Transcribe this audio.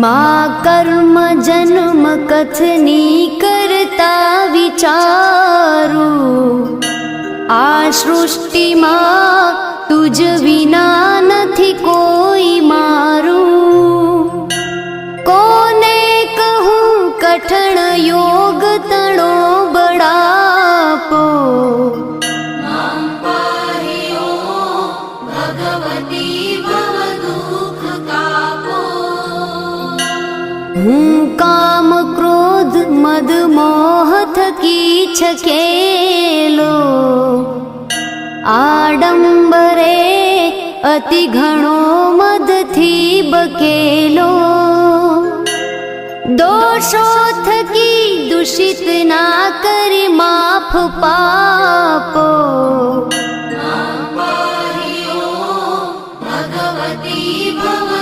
मा कर्म जन्म कथनी कथनिकर्ता विचारु। आ तुज विना त कोई कैमा कोने कहूं कठण योग तणो बड़ापो। बापो હું કામ ક્રોધ મદ મોહ થકી છકેલો આડંબરે અતિ ઘણો મદથી બકેલો. દોષો થકી દૂષિત ના કરી માફ પાપો. ભગવતી ભવ